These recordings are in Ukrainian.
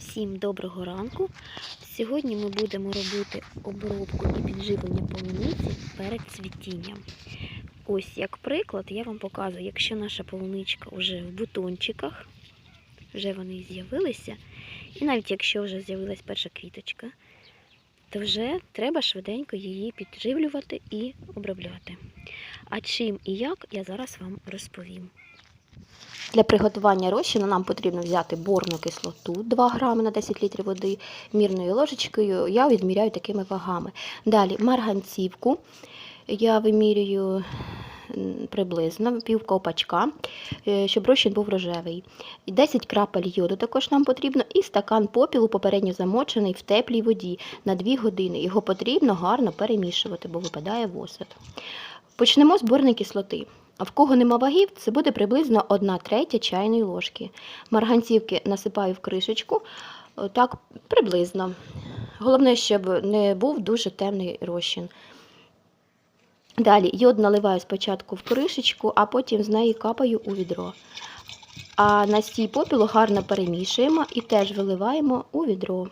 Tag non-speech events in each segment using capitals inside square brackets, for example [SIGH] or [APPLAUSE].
Всім доброго ранку. Сьогодні ми будемо робити обробку і підживлення полуниці перед цвітінням. Ось як приклад, я вам показую, якщо наша полуничка вже в бутончиках, вже вони з'явилися, і навіть якщо вже з'явилась перша квіточка, то вже треба швиденько її підживлювати і обробляти. А чим і як, я зараз вам розповім. Для приготування розчину нам потрібно взяти борну кислоту 2 грами на 10 літрів води мірною ложечкою. Я відміряю такими вагами. Далі марганцівку. Я вимірюю приблизно пів ковпачка, е, щоб розчин був рожевий. 10 крапель йоду також нам потрібно, і стакан попілу попередньо замочений в теплій воді на 2 години. Його потрібно гарно перемішувати, бо випадає восад. Почнемо з борної кислоти. А в кого нема вагів, це буде приблизно 1 третя чайної ложки. Марганцівки насипаю в кришечку, так приблизно. Головне, щоб не був дуже темний розчин. Далі йод наливаю спочатку в кришечку, а потім з неї капаю у відро. А настій попілу гарно перемішуємо і теж виливаємо у відро.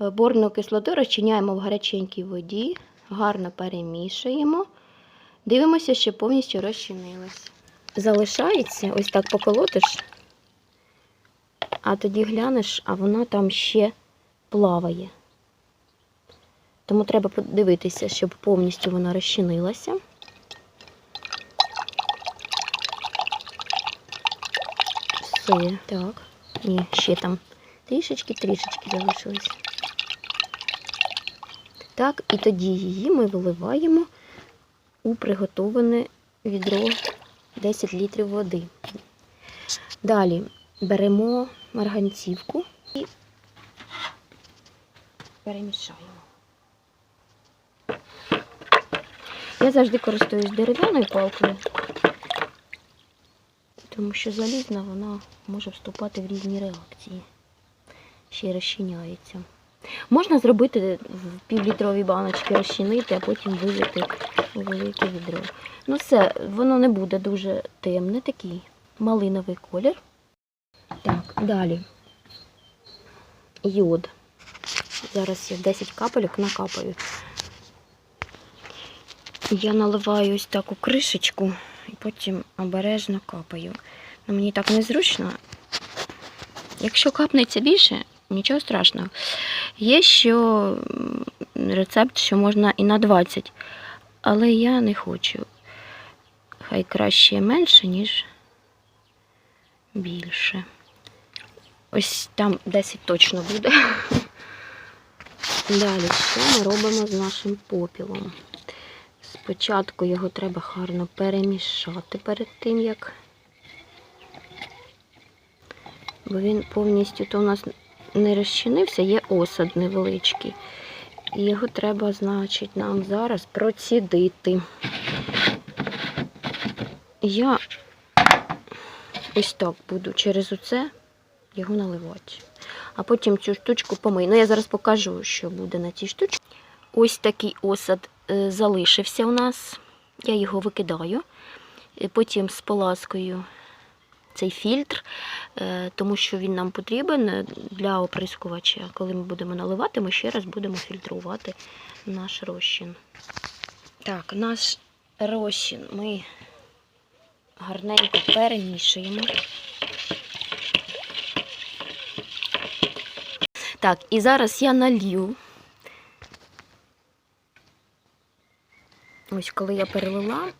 Е, Борну кислоту розчиняємо в гаряченькій воді, гарно перемішуємо. Дивимося, щоб повністю розчинилось. Залишається, ось так поколотиш, а тоді глянеш, а вона там ще плаває. Тому треба подивитися, щоб повністю вона розчинилася. Все, так. Ні, ще там трішечки-трішечки залишилось. Так, і тоді її ми виливаємо у приготоване відро 10 літрів води. Далі беремо марганцівку і перемішаємо. Я завжди користуюсь дерев'яною палкою, тому що залізна вона може вступати в різні реакції. Ще розчиняється. Можна зробити в півлітровій баночці розчинити, а потім вилити у велике відро. Ну все, воно не буде дуже темне, такий малиновий колір. Так, далі. Йод. Зараз я 10 капелек накапаю. Я наливаю ось таку кришечку і потім обережно капаю. Ну, мені так незручно. Якщо капнеться більше, нічого страшного. Є ще рецепт, що можна і на 20, але я не хочу. Хай краще менше, ніж більше. Ось там 10 точно буде. [LAUGHS] Далі, що ми робимо з нашим попілом? Спочатку його треба гарно перемішати перед тим, як. Бо він повністю то у нас не розчинився, є осад невеличкий. Його треба, значить, нам зараз процідити. Я ось так буду через оце його наливати. А потім цю штучку помию. Ну, я зараз покажу, що буде на цій штучці. Ось такий осад е, залишився у нас. Я його викидаю. І Потім споласкую цей фільтр, е, тому що він нам потрібен для оприскувача. Коли ми будемо наливати, ми ще раз будемо фільтрувати наш розчин. Так, наш розчин ми гарненько перемішуємо. Так, і зараз я налью. Ось коли я перелила,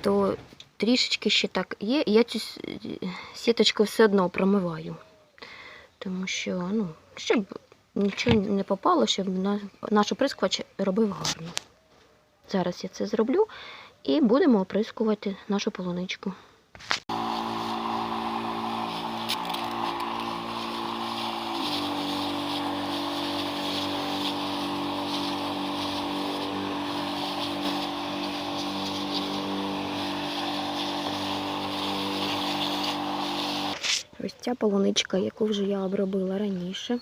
то трішечки ще так є. Я цю сіточку все одно промиваю. Тому що, ну, щоб нічого не попало, щоб на- наш оприскувач робив гарно. Зараз я це зроблю і будемо оприскувати нашу полуничку. Ось ця полуничка, яку вже я обробила раніше.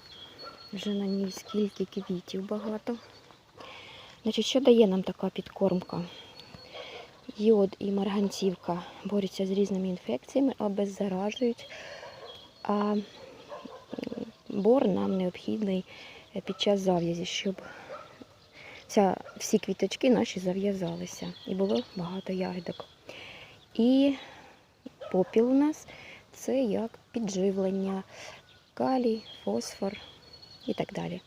Вже на ній скільки квітів багато. Значить, що дає нам така підкормка? Йод і марганцівка борються з різними інфекціями, обеззаражують. А бор нам необхідний е, під час зав'язі, щоб вся, всі квіточки наші зав'язалися і було багато ягідок. І попіл у нас це як підживлення, калій, фосфор і так далі.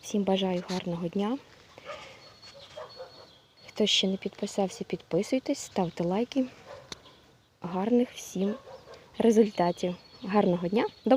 Всім бажаю гарного дня. Хто ще не підписався, підписуйтесь, ставте лайки. Гарних всім результатів. Гарного дня, до побачення!